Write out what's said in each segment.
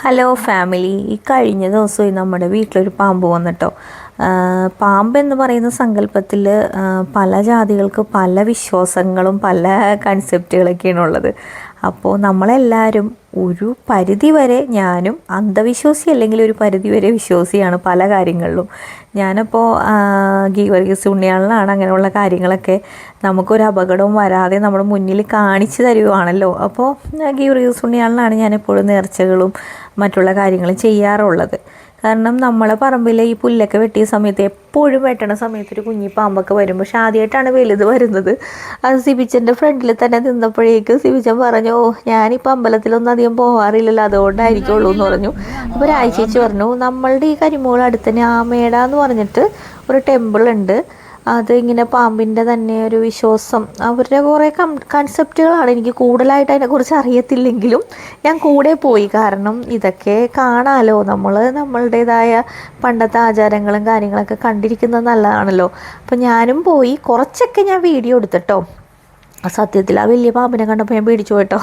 Hello family ഈ കഴിഞ്ഞ ദിവസമായി നമ്മുടെ വീട്ടിലൊരു പാമ്പ് വന്നിട്ടോ. പാമ്പ് എന്ന് പറയുന്ന സങ്കല്പത്തിൽ പല ജാതികൾക്ക് പല വിശ്വാസങ്ങളും പല കൺസെപ്റ്റുകളൊക്കെയാണ് ഉള്ളത്. അപ്പോൾ നമ്മളെല്ലാവരും ഒരു പരിധി വരെ ഞാനും അന്ധവിശ്വാസി അല്ലെങ്കിൽ ഒരു പരിധി വരെ വിശ്വാസിയാണ് പല കാര്യങ്ങളിലും. ഞാനപ്പോൾ ഗീവർഗീസ് ഉണ്ണിയാളിലാണ് അങ്ങനെയുള്ള കാര്യങ്ങളൊക്കെ നമുക്കൊരു അപകടവും വരാതെ നമ്മൾ മുന്നിൽ കാണിച്ചു തരുവാണല്ലോ. അപ്പോൾ ഗീവർഗീസ് ഉണ്ണിയാളിലാണ് ഞാൻ എപ്പോഴും നേർച്ചകളും മറ്റുള്ള കാര്യങ്ങളും ചെയ്യാറുള്ളത്. കാരണം നമ്മളെ പറമ്പിൽ ഈ പുല്ലൊക്കെ വെട്ടിയ സമയത്ത് എപ്പോഴും വെട്ടണ സമയത്ത് ഒരു കുഞ്ഞി പാമ്പൊക്കെ വരും പക്ഷെ ആദ്യമായിട്ടാണ് വലുത് വരുന്നത്. അത് സിബിച്ചന്റെ ഫ്രണ്ടിൽ തന്നെ നിന്നപ്പോഴേക്കും സിബിച്ചൻ പറഞ്ഞു "ഓ, ഞാനിപ്പോൾ അമ്പലത്തിലൊന്നും അധികം പോകാറില്ലല്ലോ അതുകൊണ്ടായിരിക്കുള്ളൂ എന്ന് പറഞ്ഞു. അപ്പോൾ രാഴ്ചേച്ചി പറഞ്ഞു നമ്മളുടെ ഈ കരിമൂൾ അടുത്ത് ആമേട എന്ന് പറഞ്ഞിട്ട് ഒരു ടെമ്പിൾ ഉണ്ട് അത് ഇങ്ങനെ പാമ്പിന്റെ തന്നെ ഒരു വിശ്വാസം. അവരുടെ കുറേ കം കൺസെപ്റ്റുകളാണ് എനിക്ക് കൂടുതലായിട്ട് അതിനെക്കുറിച്ച് അറിയത്തില്ലെങ്കിലും ഞാൻ കൂടെ പോയി. കാരണം ഇതൊക്കെ കാണാമല്ലോ നമ്മൾ നമ്മളുടേതായ പണ്ടത്തെ ആചാരങ്ങളും കാര്യങ്ങളൊക്കെ കണ്ടിരിക്കുന്നത് നല്ലതാണല്ലോ. അപ്പം ഞാനും പോയി. കുറച്ചൊക്കെ ഞാൻ വീഡിയോ എടുത്തിട്ടോ. സത്യത്തിൽ ആ വലിയ പാമ്പിനെ കണ്ടപ്പോൾ ഞാൻ പേടിച്ചു പോയിട്ടോ.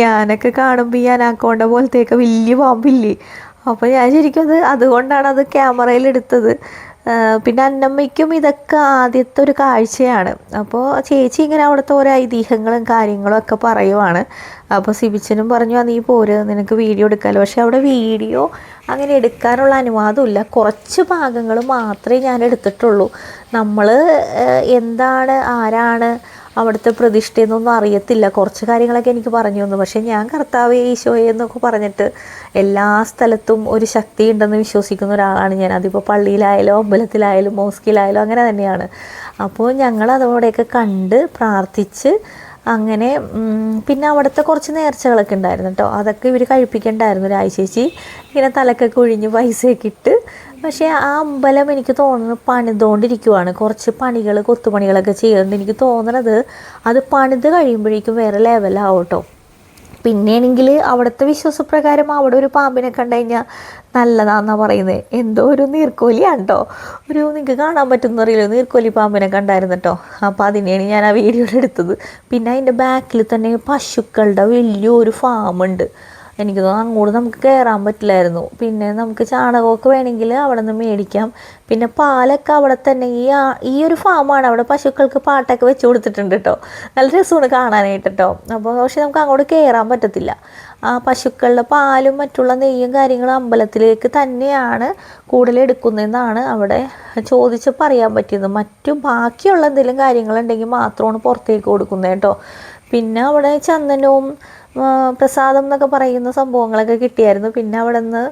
ഞാനൊക്കെ കാണുമ്പോൾ ഈ അനാക്കോണ്ട പോലത്തെയൊക്കെ വലിയ പാമ്പില്ലേ? അപ്പോൾ ഞാൻ ശരിക്കും അത് അതുകൊണ്ടാണ് അത് ക്യാമറയിൽ എടുത്തത്. പിന്നെ അന്നമ്മയ്ക്കും ഇതൊക്കെ ആദ്യത്തെ ഒരു കാഴ്ചയാണ്. അപ്പോൾ ചേച്ചി ഇങ്ങനെ അവിടുത്തെ ഓരോ ഐതിഹ്യങ്ങളും കാര്യങ്ങളും ഒക്കെ പറയുവാണ്. അപ്പോൾ സിബിച്ചനും പറഞ്ഞു "ആ, നീ പോര് നിനക്ക് വീഡിയോ എടുക്കാമല്ലോ പക്ഷേ അവിടെ വീഡിയോ അങ്ങനെ എടുക്കാനുള്ള അനുവാദമില്ല. കുറച്ച് ഭാഗങ്ങൾ മാത്രമേ ഞാൻ എടുത്തിട്ടുള്ളൂ. നമ്മൾ എന്താണ് ആരാണ് അവിടുത്തെ പ്രതിഷ്ഠയെന്നൊന്നും അറിയത്തില്ല. കുറച്ച് കാര്യങ്ങളൊക്കെ എനിക്ക് പറഞ്ഞു തന്നു. പക്ഷേ ഞാൻ കർത്താവ് ഈശോയെ എന്നൊക്കെ പറഞ്ഞിട്ട് എല്ലാ സ്ഥലത്തും ഒരു ശക്തി ഉണ്ടെന്ന് വിശ്വസിക്കുന്ന ഒരാളാണ് ഞാൻ. അതിപ്പോൾ പള്ളിയിലായാലും അമ്പലത്തിലായാലും മോസ്കിലായാലും അങ്ങനെ തന്നെയാണ്. അപ്പോൾ ഞങ്ങൾ അതോടെയൊക്കെ കണ്ട് പ്രാർത്ഥിച്ച് അങ്ങനെ പിന്നെ അവിടുത്തെ കുറച്ച് നേർച്ചകളൊക്കെ ഉണ്ടായിരുന്നു കേട്ടോ. അതൊക്കെ ഇവർ കഴിപ്പിക്കണ്ടായിരുന്നു രാഴ്ചേച്ചി ഇങ്ങനെ തലക്കൊക്കെ ഒഴിഞ്ഞ് പൈസയൊക്കെ ഇട്ട് പക്ഷേ ആ അമ്പലം എനിക്ക് തോന്നുന്നു പണിതുകൊണ്ടിരിക്കുവാണ്. കുറച്ച് പണികൾ കൊത്തുപണികളൊക്കെ ചെയ്യുന്നുണ്ട്. എനിക്ക് തോന്നണത് അത് പണിത് കഴിയുമ്പോഴേക്കും വേറെ ലെവലാവും കേട്ടോ പിന്നെയാണെങ്കിൽ അവിടുത്തെ വിശ്വാസപ്രകാരം അവിടെ ഒരു പാമ്പിനെ കണ്ടു കഴിഞ്ഞാൽ നല്ലതാണെന്നാണ് പറയുന്നത് എന്തോ ഒരു നീർക്കോലിയാണ് കേട്ടോ ഒരു നിങ്ങൾക്ക് കാണാൻ പറ്റുന്ന അറിയില്ല? നീർക്കോലി പാമ്പിനെ കണ്ടായിരുന്നു കേട്ടോ അപ്പോൾ അതിനെയാണ് ഞാൻ ആ വീഡിയോയിൽ എടുത്തത്. പിന്നെ അതിന്റെ ബാക്കിൽ തന്നെ പശുക്കളുടെ വലിയൊരു ഫാമുണ്ട് എനിക്ക് തോന്നുന്നു അങ്ങോട്ട് നമുക്ക് കയറാൻ പറ്റില്ലായിരുന്നു. പിന്നെ നമുക്ക് ചാണകമൊക്കെ വേണമെങ്കിൽ അവിടെ നിന്ന് മേടിക്കാം. പിന്നെ പാലൊക്കെ അവിടെ തന്നെ ഈ ഈ ഒരു ഫാമാണ് അവിടെ പശുക്കൾക്ക് പാട്ടൊക്കെ വെച്ച് കൊടുത്തിട്ടുണ്ട് കേട്ടോ നല്ല രസമാണ് കാണാനായിട്ട് കേട്ടോ അപ്പോൾ പക്ഷെ നമുക്ക് അങ്ങോട്ട് കയറാൻ പറ്റത്തില്ല. ആ പശുക്കളുടെ പാലും മറ്റുള്ള നെയ്യും കാര്യങ്ങളും അമ്പലത്തിലേക്ക് തന്നെയാണ് കൂടുതൽ എടുക്കുന്നതെന്നാണ് അവിടെ ചോദിച്ചപ്പോൾ അറിയാൻ പറ്റിയത്. മറ്റു ബാക്കിയുള്ള എന്തെങ്കിലും കാര്യങ്ങളുണ്ടെങ്കിൽ മാത്രമാണ് പുറത്തേക്ക് കൊടുക്കുന്നത് കേട്ടോ പിന്നെ അവിടെ ചന്ദനവും പ്രസാദം എന്നൊക്കെ പറയുന്ന സംഭവങ്ങളൊക്കെ കിട്ടിയായിരുന്നു. പിന്നെ അവിടെ നിന്ന്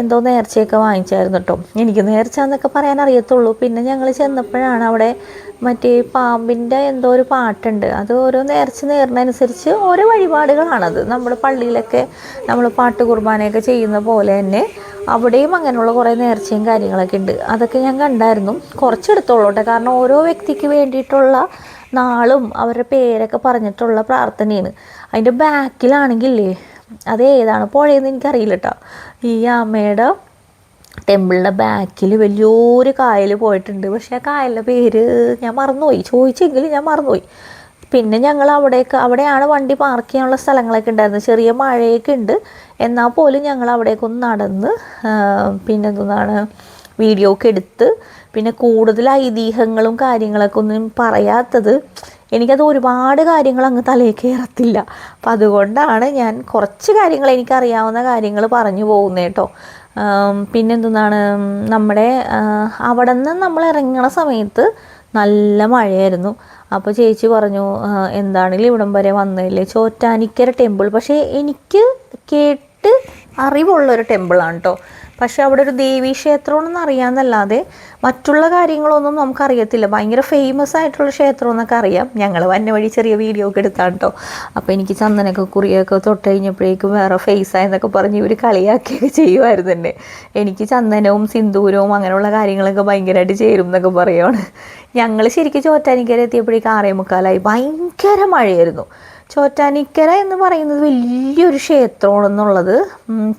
എന്തോ നേർച്ചയൊക്കെ വാങ്ങിച്ചായിരുന്നു കേട്ടോ. എനിക്ക് നേർച്ച എന്നൊക്കെ പറയാൻ അറിയത്തുള്ളൂ. പിന്നെ ഞങ്ങൾ ചെന്നപ്പോഴാണ് അവിടെ മറ്റേ പാമ്പിന്റെ എന്തോ ഒരു പാട്ടുണ്ട്. അത് ഓരോ നേർച്ച നേർന്നനുസരിച്ച് ഓരോ വഴിപാടുകളാണത്. നമ്മുടെ പള്ളിയിലൊക്കെ നമ്മൾ പാട്ട് കുർബാനയൊക്കെ ചെയ്യുന്ന പോലെ തന്നെ അവിടെയും അങ്ങനെയുള്ള കുറേ നേർച്ചയും കാര്യങ്ങളൊക്കെ ഉണ്ട്. അതൊക്കെ ഞാൻ കണ്ടായിരുന്നു. കുറച്ചെടുത്തോളൂ കേട്ടോ. കാരണം ഓരോ വ്യക്തിക്ക് വേണ്ടിയിട്ടുള്ള നാളും അവരുടെ പേരൊക്കെ പറഞ്ഞിട്ടുള്ള പ്രാർത്ഥനയാണ്. അതിന്റെ ബാക്കിലാണെങ്കിലേ അത് ഏതാണ്? പുഴയെന്ന് എനിക്കറിയില്ല കേട്ടോ ഈ അമ്മയുടെ ടെമ്പിളിന്റെ ബാക്കിൽ വലിയൊരു കായൽ പോയിട്ടുണ്ട്. പക്ഷേ ആ കായലിന്റെ പേര് ഞാൻ മറന്നുപോയി. ചോദിച്ചെങ്കിലും ഞാൻ മറന്നുപോയി. പിന്നെ ഞങ്ങൾ അവിടേക്ക് അവിടെയാണ് വണ്ടി പാർക്ക് ചെയ്യാനുള്ള സ്ഥലങ്ങളൊക്കെ ഉണ്ടായിരുന്നത്. ചെറിയ മഴയൊക്കെ ഉണ്ട്. എന്നാൽ പോലും ഞങ്ങൾ അവിടേക്കൊന്ന് നടന്ന് പിന്നെന്താണ് വീഡിയോ ഒക്കെ എടുത്ത് പിന്നെ കൂടുതൽ ഐതിഹ്യങ്ങളും കാര്യങ്ങളൊക്കെ ഒന്നും പറയാത്തത് എനിക്കത് ഒരുപാട് കാര്യങ്ങൾ അങ്ങ് തലയിൽ കയറത്തില്ല അപ്പം അതുകൊണ്ടാണ് ഞാൻ കുറച്ച് കാര്യങ്ങൾ എനിക്കറിയാവുന്ന കാര്യങ്ങൾ പറഞ്ഞു പോകുന്നത് കേട്ടോ പിന്നെന്താണ് നമ്മുടെ അവിടെ നിന്ന് നമ്മൾ ഇറങ്ങണ സമയത്ത് നല്ല മഴയായിരുന്നു. അപ്പോൾ ചേച്ചി പറഞ്ഞു എന്താണെങ്കിലും ഇവിടം വരെ വന്നില്ലേ ചോറ്റാനിക്കര ടെമ്പിൾ. പക്ഷേ എനിക്ക് കേട്ട് അറിവുള്ളൊരു ടെമ്പിളാണ് കേട്ടോ പക്ഷെ അവിടെ ഒരു ദേവീ ക്ഷേത്രമാണെന്ന് അറിയാമെന്നല്ലാതെ മറ്റുള്ള കാര്യങ്ങളൊന്നും നമുക്കറിയത്തില്ല. ഭയങ്കര ഫേമസ് ആയിട്ടുള്ള ക്ഷേത്രം എന്നൊക്കെ അറിയാം. ഞങ്ങൾ വന്ന വഴി ചെറിയ വീഡിയോ ഒക്കെ എടുത്താണ് കേട്ടോ അപ്പോൾ എനിക്ക് ചന്ദനൊക്കെ കുറിയൊക്കെ തൊട്ട് കഴിഞ്ഞപ്പോഴേക്കും വേറെ ഫേസ് ആയെന്നൊക്കെ പറഞ്ഞ് ഇവർ കളിയാക്കിയൊക്കെ ചെയ്യുമായിരുന്നു തന്നെ എനിക്ക് ചന്ദനവും സിന്ദൂരവും അങ്ങനെയുള്ള കാര്യങ്ങളൊക്കെ ഭയങ്കരമായിട്ട് ചേരും എന്നൊക്കെ പറയുവാണ്. ഞങ്ങൾ ശരിക്കും ചോറ്റാനിക്കര എത്തിയപ്പോഴേക്കും ആറേ മുക്കാലായി ഭയങ്കര മഴയായിരുന്നു. ചോറ്റാനിക്കര എന്ന് പറയുന്നത് വലിയൊരു ക്ഷേത്രമാണ് എന്നുള്ളത്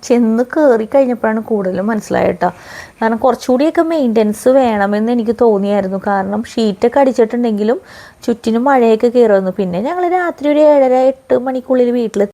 ചെന്ന് കയറി കഴിഞ്ഞപ്പോഴാണ് കൂടുതലും മനസ്സിലായിട്ടോ കാരണം കുറച്ചുകൂടിയൊക്കെ മെയിന്റനൻസ് വേണമെന്ന് എനിക്ക് തോന്നിയായിരുന്നു. കാരണം ഷീറ്റൊക്കെ അടിച്ചിട്ടുണ്ടെങ്കിലും ചുറ്റിനും മഴയൊക്കെ കയറുന്നു പിന്നെ ഞങ്ങൾ രാത്രി ഒരു ഏഴര എട്ട് മണിക്കുള്ളിൽ വീട്ടിൽ